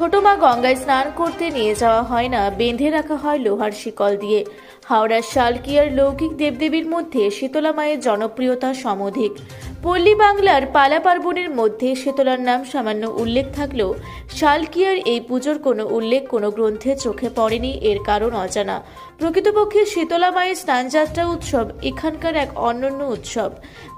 ছোট মা গঙ্গায় স্নান করতে নিয়ে যাওয়া হয় না। বেঁধে রাখা হয় লোহার শিকল দিয়ে। হাওড়ার শালকিয়ার লৌকিক দেবদেবীর মধ্যে শীতলা মায়ের জনপ্রিয়তা সমধিক। পল্লী বাংলার পালা পার্বণের মধ্যে শীতলার নাম সামান্য উল্লেখ থাকলেও শালকিয়ার এই পুজোর কোনো উল্লেখ কোনো গ্রন্থে চোখে পড়েনি এর কারণ অজানা। প্রকৃতপক্ষে শীতলা মায়ের স্নানযাত্রা উৎসব এখানকার এক অনন্য উৎসব।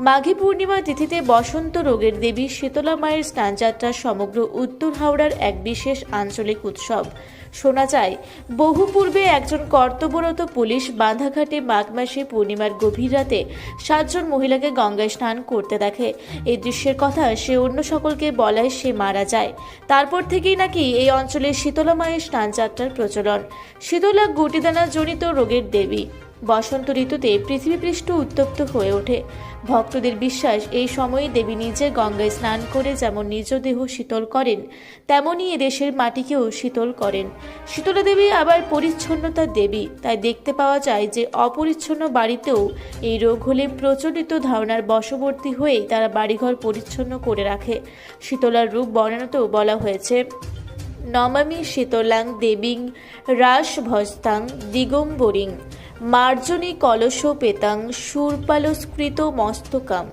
মাঘী পূর্ণিমা তিথিতে বসন্ত রোগের দেবী শীতলা মায়ের স্নানযাত্রা সমগ্র উত্তর হাওড়ার এক বিশেষ আঞ্চলিক উৎসব। শোনা যায়, বহু পূর্বে একজন কর্তব্যরত পুলিশ বাঁধাঘাটে মাঘ মাসে পূর্ণিমার গভীর রাতে সাতজন মহিলাকে গঙ্গায় স্নান করতে দেখে। এই দৃশ্যের কথা সে অন্য সকলকে বলায় সে মারা যায়। তারপর থেকেই নাকি এই অঞ্চলে শীতলা মায়ের স্নানযাত্রার প্রচলন। শীতলা গুটিদানা জনিত রোগের দেবী। বসন্ত ঋতুতে পৃথিবীপৃষ্ঠ উত্তপ্ত হয়ে ওঠে। ভক্তদের বিশ্বাস, এই সময়ে দেবী নিজে গঙ্গায় স্নান করে যেমন নিজ দেহ শীতল করেন, তেমনই এদেশের মাটিকেও শীতল করেন। শীতলা দেবী আবার পরিচ্ছন্নতার দেবী, তাই দেখতে পাওয়া যায় যে অপরিচ্ছন্ন বাড়িতেও এই রোগ হলে প্রচলিত ধারণার বশবর্তী হয়েই তারা বাড়িঘর পরিচ্ছন্ন করে রাখে। শীতলার রূপ বর্ণনাতেও বলা হয়েছে, নমামি শীতলাং দেবীং রাস ভস্তাং দিগম্বরিং। মার্জনী কলস পেতাং সুরপালস্কৃত মস্তকাম।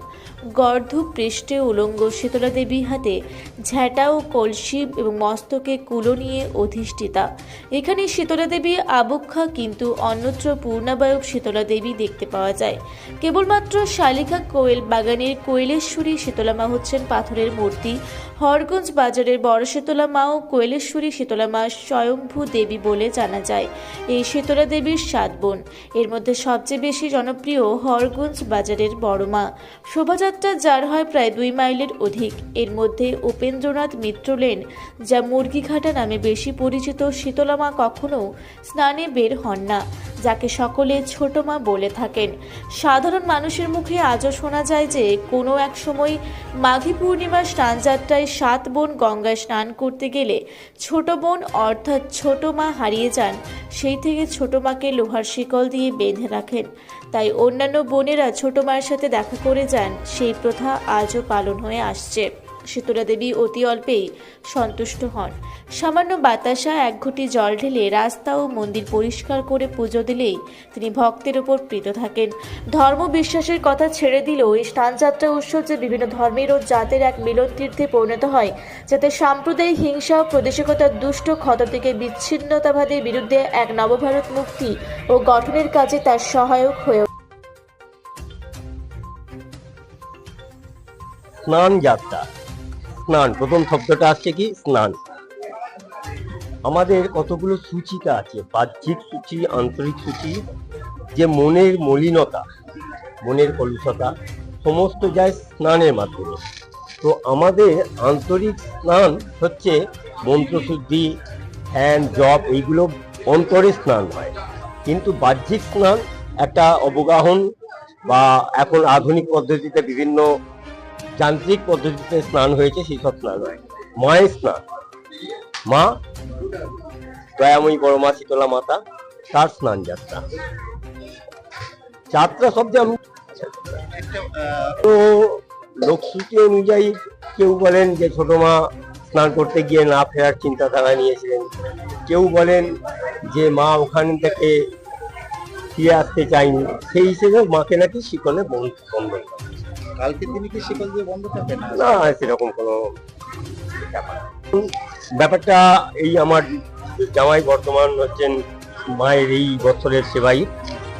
গর্ধ পৃষ্ঠে উলঙ্গ শীতলা দেবী হাতে ঝ্যাঁটা ও কলসি এবং মস্তকে কুলো নিয়ে অধিষ্ঠিতা। এখানে শীতলা দেবী আবক্ষা কিন্তু অন্যত্র পূর্ণাবায়ক শীতলা দেবী দেখতে পাওয়া যায়। কেবলমাত্র শালিকা কোয়েল বাগানের কৈলেশ্বরী শীতলা মা হচ্ছেন পাথরের মূর্তি। হরগঞ্জ বাজারের বড় শীতলা মা ও কৈলেশ্বরী শীতলা মা স্বয়ম্ভু দেবী বলে জানা যায়। এই শীতলা দেবীর সাত বোন। এর মধ্যে সবচেয়ে বেশি জনপ্রিয় হরগঞ্জ বাজারের বড় মা। শোভাযাত্রা যার হয় প্রায় দুই মাইলের অধিক। এর মধ্যে উপেন্দ্রনাথ মিত্র লেন, যা মুরগিঘাটা নামে বেশি পরিচিত শীতলা মা কখনো স্নানে বের হন না, যাকে সকলে ছোট মা বলে থাকেন। সাধারণ মানুষের মুখে আজও শোনা যায় যে, কোনো এক সময় মাঘী পূর্ণিমার স্নানযাত্রায় সাত বোন গঙ্গায় স্নান করতে গেলে ছোট বোন অর্থাৎ ছোট মা হারিয়ে যান, সেই থেকে ছোট মাকে লোহার শিকল দিয়ে বেঁধে রাখেন। তাই অন্যান্য বোনেরা ছোট মায়ের সাথে দেখা করে যান। সেই প্রথা আজও পালন হয়ে আসছে। শীতলা দেবী অতি অল্পেই সন্তুষ্ট হন। সামান্য বাতাসা এক ঘটি জল ঢেলে রাস্তা ও মন্দির পরিষ্কার করে পুজো দিলেই তিনি ভক্তের উপর প্রীত থাকেন। ধর্ম বিশ্বাসের কথা ছেড়ে দিলেও এই স্নানযাত্রা উৎসব যে বিভিন্ন ধর্মের ও জাতের এক মিলন তীর্থে পরিণত হয়, যাতে সাম্প্রদায়িক হিংসা ও প্রদেশিকতার দুষ্ট ক্ষত থেকে বিচ্ছিন্নতাবাদের বিরুদ্ধে এক নবভারত মুক্তি ও গঠনের কাজে তার সহায়ক হয়ে স্নান যাত্রা। স্নান। প্রথম শব্দটা আসছে কি? স্নান। আমাদের কতগুলো সূচিতা আছে? বাহ্যিক সূচি, আন্তরিক সূচি, যে মনের মলিনতা, মনের কলুষতা, সমস্ত যায় স্নানের মাধ্যমে। তো আমাদের আন্তরিক স্নান হচ্ছে মন্ত্রশুদ্ধি, ধ্যান, জপ, এইগুলো অন্তরে স্নান হয়। কিন্তু বাহ্যিক স্নান একটা অবগাহন বা এখন আধুনিক পদ্ধতিতে বিভিন্ন যান্ত্রিক পদ্ধতিতে স্নান হয়েছে, সেই সব স্নান মায়ের স্নান। মা দয়াময়ী বড় মা শীতলা মাতা, তার স্নান যাত্রা। যাত্রা শব্দে আমি তো লোকশ্রুতি অনুযায়ী কেউ বলেন যে, ছোট মা স্নান করতে গিয়ে না ফেরার চিন্তাধারা নিয়েছিলেন। কেউ বলেন যে, মা ওখান থেকে ফিরে আসতে চায়নি। সেই হিসেবে মাকে নাকি শিকলে বন্ধ বন্ধ করে। কালকে তিনি কি শিকল দিয়ে বন্ধ থাকবেন? না সেরকম কোনো ব্যাপার ব্যাপারটা এই আমার জামাই বর্তমান হচ্ছেন মায়ের এই বছরের সেবাই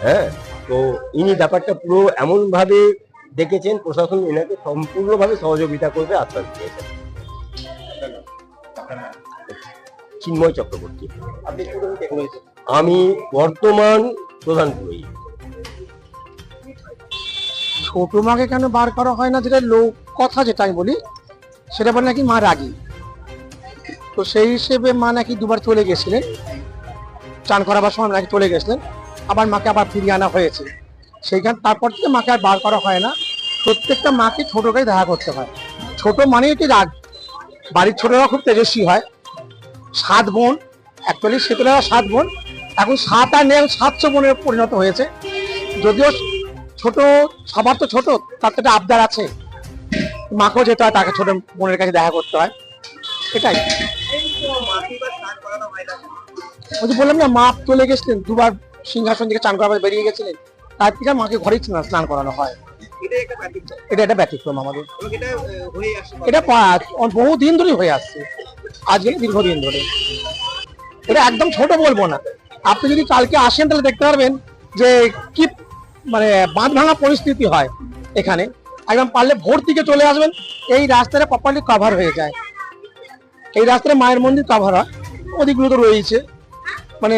হ্যাঁ? তো ইনি ব্যাপারটা পুরো এমন ভাবে দেখেছেন প্রশাসন এনাকে সম্পূর্ণভাবে সহযোগিতা করবে আশ্বাস দিয়েছেন চিন্ময় চক্রবর্তী। আমি বর্তমান প্রধান পুরোহিত। ছোট মাকে কেন বার করা হয় না? যেটা লোক কথা যেটা আমি বলি, সেটা বলে নাকি মা রাগী। তো সেই হিসেবে মা নাকি দুবার চলে গেছিলেন। চান করাবার সময় নাকি চলে গেছিলেন। আবার মাকে আবার ফিরিয়ে আনা হয়েছে। সেইখান তারপর থেকে মাকে আর বার করা হয় না। প্রত্যেকটা মাকে ছোটকে দেখা করতে হয়। ছোট মানে এটি রাগ। বাড়ির ছোটরা খুব তেজস্বী হয়। সাত বোন অ্যাকচুয়ালি সেতুরা সাত বোন। এখন সাত আর নেই সাতশো বোনের পরিণত হয়েছে। যদিও ছোট, সবার তো ছোট, তার তো একটা আবদার আছে। মাকেও যেতে হয়, তাকে ছোট বোনের কাছে দেখা করতে হয়। এটাই। ওই যে বললাম না, মা চলে গেছিলেন, দুবার সিংহাসন থেকে চান করাবার বেরিয়ে গেছিলেন। তার থেকে মাকে ঘরেই স্নান করানো হয়। এটা একটা ব্যতিক্রম আমাদের। এটা বহু দিন ধরেই হয়ে আসছে। আজকে দীর্ঘদিন ধরে। এটা একদম ছোট বলব না। আপনি যদি কালকে আসেন, তাহলে দেখতে পারবেন যে কি মানে বাঁধ ভাঙা পরিস্থিতি হয় এখানে। একদম পারলে ভোর দিকে চলে আসবেন, এই রাস্তাটা প্রপারলি কভার হয়ে যায়। এই রাস্তাটা মায়ের মন্দির কভার হয়, ওদিকগুলো তো রয়েছে মানে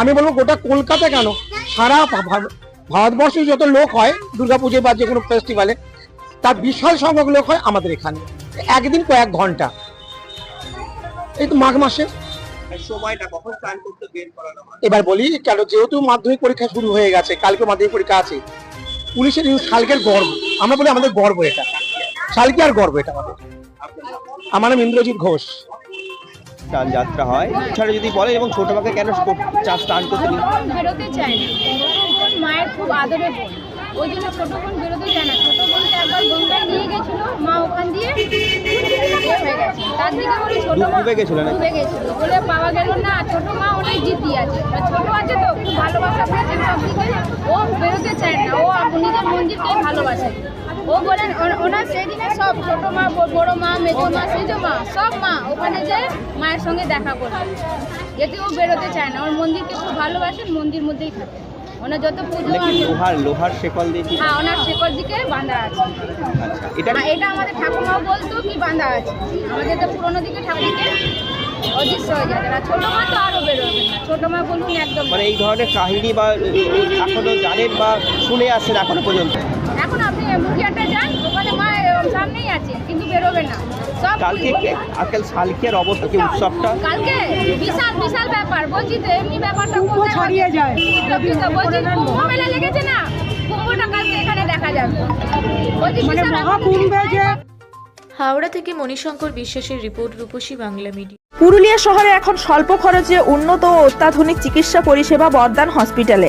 আমি বলব গোটা কলকাতা কেন? সারা ভারতবর্ষে যত লোক হয়, দুর্গাপুজো বা যে কোনো ফেস্টিভ্যালে তার বিশাল সংখ্যক লোক হয় আমাদের এখানে। একদিন কয়েক ঘণ্টা। এই তো মাঘ মাসে। এবার বলি কেন? যেহেতু মাধ্যমিক পরীক্ষা শুরু হয়ে গেছে কালকে মাধ্যমিক পরীক্ষা আছে। পুলিশের শালকের গর্ব। আমরা বলি আমাদের গর্ব এটা। শালকে আর গর্ব এটা আমাদের। আমার নাম ইন্দ্রজিৎ ঘোষ। স্নান যাত্রা হয়। এছাড়া যদি বলে এবং ছোট মাকে কেন কর- চা- স্নান করতে? চায় না। মায়ের খুব আদরের বোন। ওই জন্য ছোট বোন বেরোতে চায় না। ছোট গঙ্গায় নিয়ে গেছিল মা ওখান দিয়ে ছোট ডুব- গেছিল? ডুবে গেছিল। বলে পাওয়া গেল না ছোট মা অনেক জিতি আছে। ছোট আছে তো খুব ভালোবাসা পেয়েছে সব দিকে। ও বেরোতে চায় না ও নিজের মন্দিরকে ভালোবাসে। ও বলেন ওনার সেই দিনে সব ছোট মা বড় মা মেজো মা সেজো মা সব মা ওখানে যে মায়ের সঙ্গে দেখা করবে। এতে ও বেরোতে চায় না। ওর মন্দিরকে খুব ভালোবাসেন মন্দির মধ্যেই থাকে। ওনার যত পুজো নাকি আছে। লোহার লোহার শেকল দিয়ে কি? হ্যাঁ ওনার শেকল দিকে বাঁধা আছে। আচ্ছা এটা এটা আমাদের ঠাকুমাও বলতো কি বাঁধা আছে। আমাদের তো পুরোনো দিকে ঠাকুরকে অদৃশ্য হয়ে যাবে আর ছোট মা তো আরও বেরোবে না। ছোট মা বলুন একদম মানে এই ধরনের কাহিনী বা এখনও জানেন বা শুনে এখনও পর্যন্ত? এখন আপনি মুখিয়াটা যান ওখানে মা সামনেই আছে কিন্তু বেরোবে না। সব কালকে আজকাল শালকিয়ার অবস্থা কি উৎসবটা? কালকে বিশাল বিশাল ব্যাপার। বলছি তো এমনি ব্যাপারটা কোথায় ছাড়িয়ে যায়। বলছি কুম্ভ মেলা লেগেছে না? কুম্ভটা কালকে এখানে দেখা যাবে। বলছি বিশাল ব্যাপার। হাওড়া থেকে মণিশঙ্কর বিশ্বাসের রিপোর্ট রূপসী বাংলা মিডিয়া। পুরুলিয়া শহরে এখন স্বল্প খরচে উন্নত ও অত্যাধুনিক চিকিৎসা পরিষেবা বর্দান হসপিটালে।